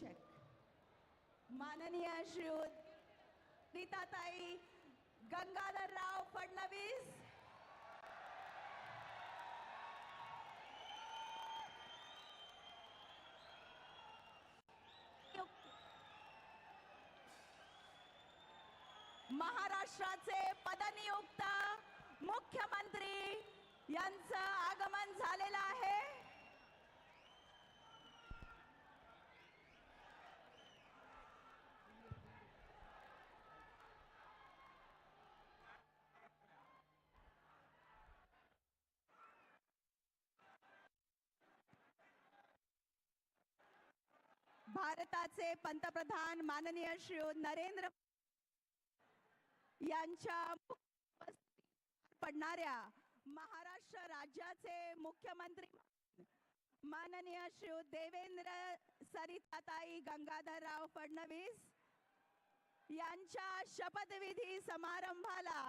Check माननीय श्रीयुत नीताताई गंगाधरराव फडणवीस. महाराष्ट्राचे पदनियुक्त मुख्यमंत्री यांचं आगमन झालेलं आहे. भारताचे पंतप्रधान माननीय श्री नरेंद्र यांच्या पडणाऱ्या महाराष्ट्र राज्याचे मुख्यमंत्री माननीय श्री देवेंद्र सरिताताई गंगाधरराव फडणवीस यांच्या शपथविधी समारंभाला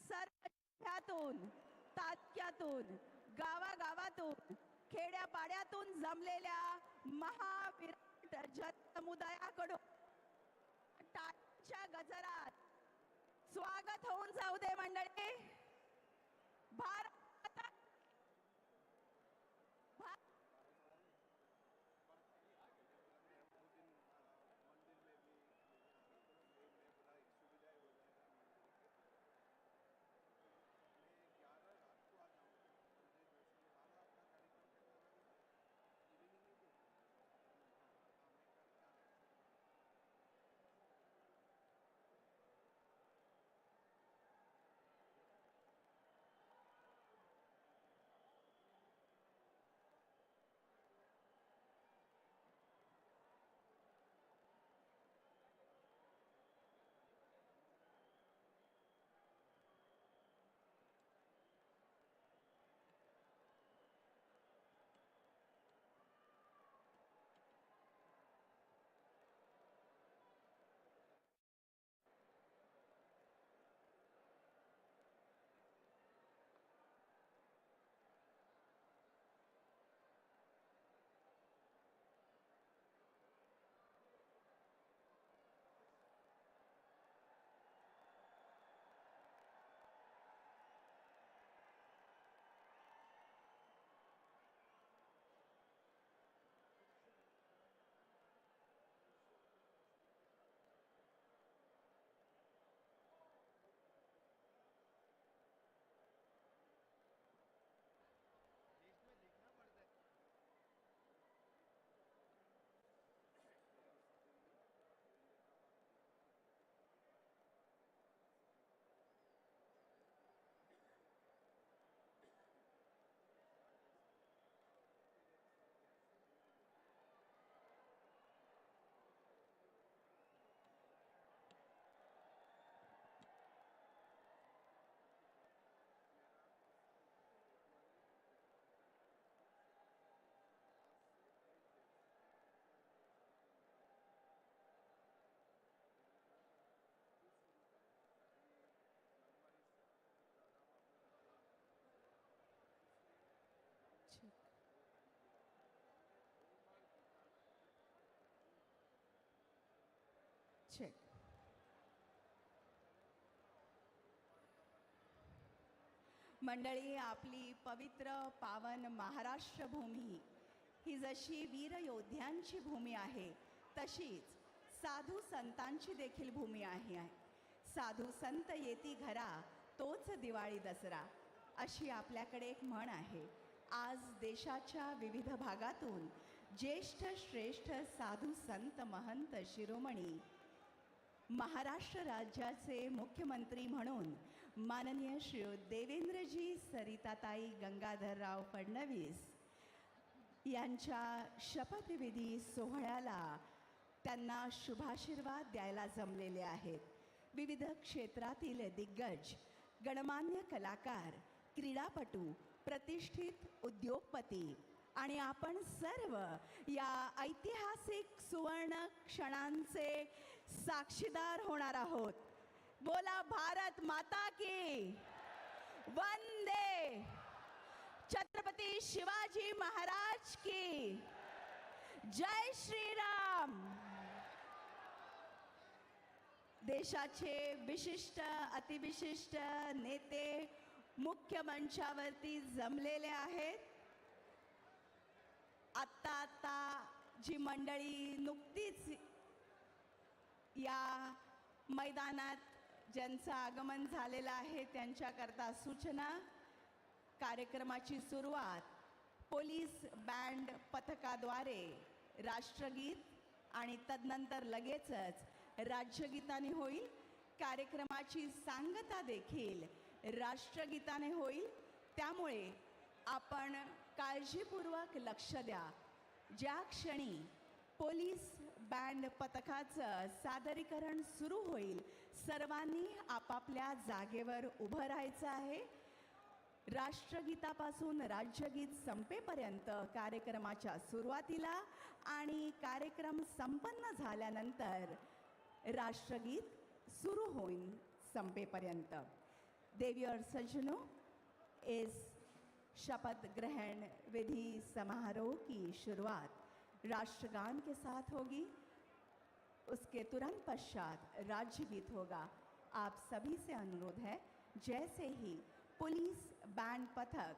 सर्व जिल्ह्यातून तालुक्यातून गावागावातून खेड्यापाड्यातून जमलेल्या महाविराट जनसमुदायाकडून टाळ्यांच्या गजरात स्वागत होऊन जाऊ दे मंडळी. भारत check. मंडळी आपली पवित्र पावन महाराष्ट्र भूमी ही जशी वीर योद्ध्यांची भूमी आहे तशीच साधू संतांची देखील भूमी आहे. साधू संत येती घरा तोच दिवाळी दसरा. अशी आपल्याकडे एक म्हण आहे. आज देशाच्या विविध भागातून ज्येष्ठ श्रेष्ठ साधू संत महंत शिरोमणी महाराष्ट्र राज्याचे मुख्यमंत्री म्हणून माननीय श्री देवेंद्रजी सरिताताई गंगाधरराव फडणवीस यांच्या शपथविधी सोहळ्याला त्यांना शुभाशीर्वाद द्यायला जमलेले आहेत. विविध क्षेत्रातील दिग्गज गणमान्य कलाकार क्रीडापटू प्रतिष्ठित उद्योगपती आणि आपण सर्व या ऐतिहासिक सुवर्ण क्षणांचे साक्षीदार होणार आहोत. बोला भारत माता की. वंदे. छत्रपती शिवाजी महाराज की. जय श्रीराम. देशाचे विशिष्ट अतिविशिष्ट नेते मुख्य मंचावरती जमलेले आहेत. आत्ता आत्ता जी मंडळी नुकतीच या मैदानात ज्यांचं आगमन झालेलं आहे त्यांच्याकरता सूचना. कार्यक्रमाची सुरुवात पोलीस बँड पथकाद्वारे राष्ट्रगीत आणि तदनंतर लगेचच राज्यगीताने होईल. कार्यक्रमाची सांगता देखील राष्ट्रगीताने होईल. त्यामुळे आपण काळजीपूर्वक लक्ष द्या. ज्या क्षणी पोलीस बँड पथकाचं सादरीकरण सुरू होईल. सर्वांनी आपापल्या जागेवर उभं राहायचं आहे. राष्ट्रगीतापासून राज्यगीत संपेपर्यंत कार्यक्रमाच्या सुरुवातीला आणि कार्यक्रम संपन्न झाल्यानंतर राष्ट्रगीत सुरू होईल संपेपर्यंत. देवी और सज्जनों इस शपथ ग्रहण विधि समारोह की शुरुआत राष्ट्रगान के साथ होगी. उसके तुरंत पश्चात राज्य गीत होगा। आप सभी से अनुरोध है, जैसे ही पुलिस बैंड पथक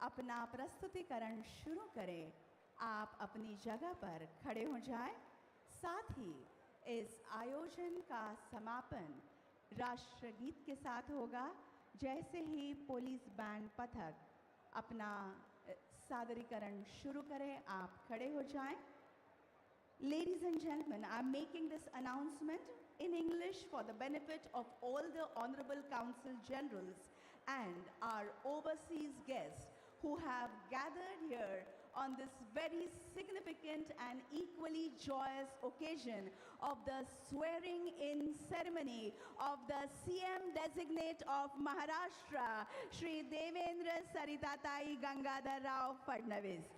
अपना प्रस्तुतिकरण शुरू करें, आप अपनी जगह पर खड़े हो जाएँ। साथ ही इस आयोजन का समापन राष्ट्रगीत के साथ होगा। जैसे ही पुलिस बैंड पथक अपना सादरीकरण शुरू करें, आप खड़े हो जाएँ। Ladies and gentlemen, I'm making this announcement in English for the benefit of all the Honorable Council Generals and our overseas guests who have gathered here on this very significant and equally joyous occasion of the swearing in ceremony of the CM designate of Maharashtra, Shri Devendra Saritatai Gangadhar Rao Fadnavis.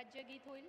राज्यगीत होईल.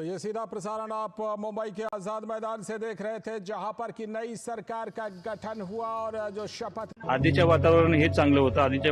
तो ये सीधा प्रसारण आप मुंबई के आजाद मैदान से देख रहे थे जहां पर की नई सरकार का गठन हुआ और जो शपथ आधीच्या वातावरण हे चांगलं होतं. आधीच्या